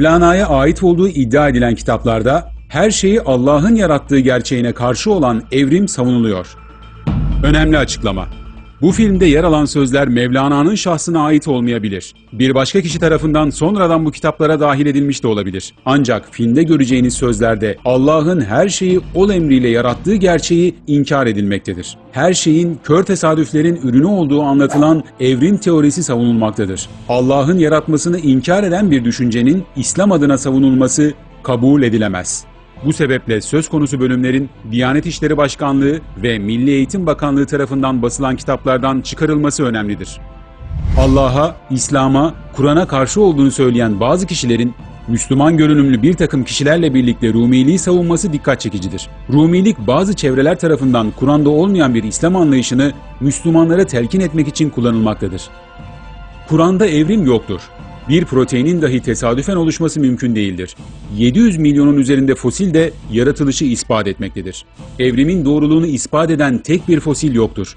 Mevlana'ya ait olduğu iddia edilen kitaplarda her şeyi Allah'ın yarattığı gerçeğine karşı olan evrim savunuluyor. Önemli açıklama. Bu filmde yer alan sözler Mevlana'nın şahsına ait olmayabilir. Bir başka kişi tarafından sonradan bu kitaplara dahil edilmiş de olabilir. Ancak filmde göreceğiniz sözlerde Allah'ın her şeyi ol emriyle yarattığı gerçeği inkar edilmektedir. Her şeyin kör tesadüflerin ürünü olduğu anlatılan evrim teorisi savunulmaktadır. Allah'ın yaratmasını inkar eden bir düşüncenin İslam adına savunulması kabul edilemez. Bu sebeple söz konusu bölümlerin Diyanet İşleri Başkanlığı ve Milli Eğitim Bakanlığı tarafından basılan kitaplardan çıkarılması önemlidir. Allah'a, İslam'a, Kur'an'a karşı olduğunu söyleyen bazı kişilerin Müslüman görünümlü bir takım kişilerle birlikte Rumiliği savunması dikkat çekicidir. Rumilik bazı çevreler tarafından Kur'an'da olmayan bir İslam anlayışını Müslümanlara telkin etmek için kullanılmaktadır. Kur'an'da evrim yoktur. Bir proteinin dahi tesadüfen oluşması mümkün değildir. 700 milyonun üzerinde fosil de yaratılışı ispat etmektedir. Evrimin doğruluğunu ispat eden tek bir fosil yoktur.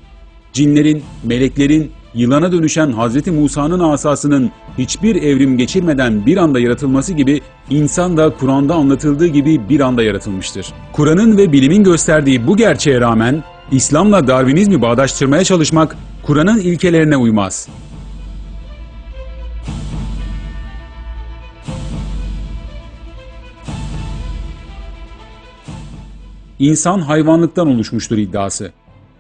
Cinlerin, meleklerin, yılana dönüşen Hz. Musa'nın asasının hiçbir evrim geçirmeden bir anda yaratılması gibi insan da Kur'an'da anlatıldığı gibi bir anda yaratılmıştır. Kur'an'ın ve bilimin gösterdiği bu gerçeğe rağmen İslam'la Darwinizmi bağdaştırmaya çalışmak Kur'an'ın ilkelerine uymaz. İnsan hayvanlıktan oluşmuştur iddiası.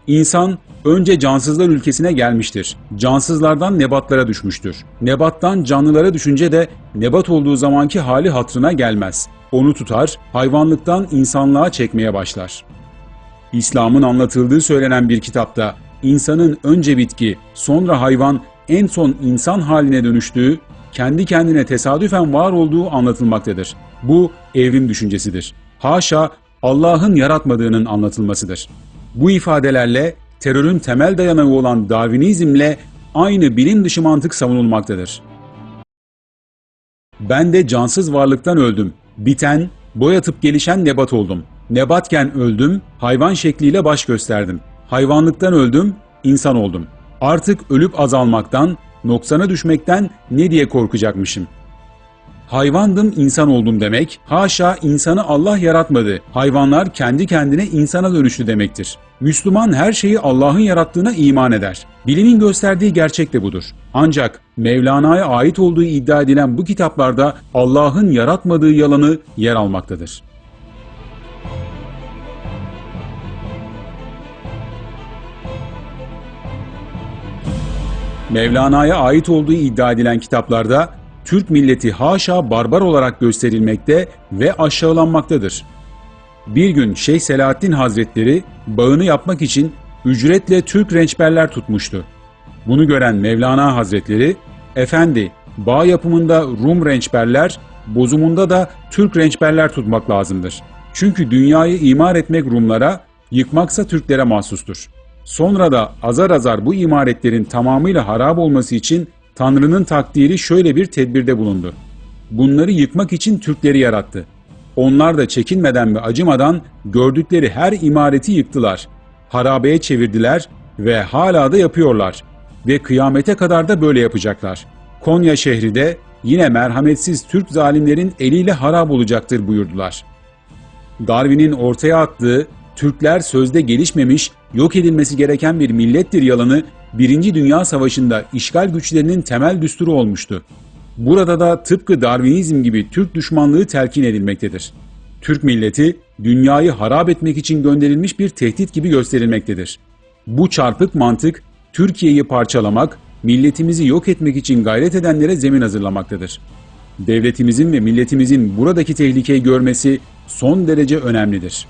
İnsan önce cansızlar ülkesine gelmiştir. Cansızlardan nebatlara düşmüştür. Nebattan canlılara düşünce de nebat olduğu zamanki hali hatrına gelmez. Onu tutar, hayvanlıktan insanlığa çekmeye başlar. İslam'ın anlatıldığı söylenen bir kitapta insanın önce bitki, sonra hayvan, en son insan haline dönüştüğü, kendi kendine tesadüfen var olduğu anlatılmaktadır. Bu evrim düşüncesidir. Haşa Allah'ın yaratmadığının anlatılmasıdır. Bu ifadelerle terörün temel dayanağı olan Darwinizmle aynı bilim dışı mantık savunulmaktadır. Ben de cansız varlıktan öldüm. Biten, boyatıp gelişen nebat oldum. Nebatken öldüm, hayvan şekliyle baş gösterdim. Hayvanlıktan öldüm, insan oldum. Artık ölüp azalmaktan, noksana düşmekten ne diye korkacakmışım? Hayvandım insan oldum demek, haşa insanı Allah yaratmadı. Hayvanlar kendi kendine insana dönüştü demektir. Müslüman her şeyi Allah'ın yarattığına iman eder. Bilimin gösterdiği gerçek de budur. Ancak Mevlana'ya ait olduğu iddia edilen bu kitaplarda Allah'ın yaratmadığı yalanı yer almaktadır. Mevlana'ya ait olduğu iddia edilen kitaplarda Türk milleti haşa barbar olarak gösterilmekte ve aşağılanmaktadır. Bir gün Şeyh Selahaddin Hazretleri bağını yapmak için ücretle Türk rençberler tutmuştu. Bunu gören Mevlana Hazretleri, efendi bağ yapımında Rum rençberler, bozumunda da Türk rençberler tutmak lazımdır. Çünkü dünyayı imar etmek Rumlara, yıkmaksa Türklere mahsustur. Sonra da azar azar bu imaretlerin tamamıyla harap olması için Tanrı'nın takdiri şöyle bir tedbirde bulundu. Bunları yıkmak için Türkleri yarattı. Onlar da çekinmeden ve acımadan gördükleri her imareti yıktılar. Harabeye çevirdiler ve hala da yapıyorlar. Ve kıyamete kadar da böyle yapacaklar. Konya şehri de yine merhametsiz Türk zalimlerin eliyle harap olacaktır buyurdular. Darwin'in ortaya attığı Türkler sözde gelişmemiş, yok edilmesi gereken bir millettir yalanı Birinci Dünya Savaşı'nda işgal güçlerinin temel düsturu olmuştu. Burada da tıpkı Darwinizm gibi Türk düşmanlığı telkin edilmektedir. Türk milleti dünyayı harap etmek için gönderilmiş bir tehdit gibi gösterilmektedir. Bu çarpık mantık Türkiye'yi parçalamak, milletimizi yok etmek için gayret edenlere zemin hazırlamaktadır. Devletimizin ve milletimizin buradaki tehlikeyi görmesi son derece önemlidir.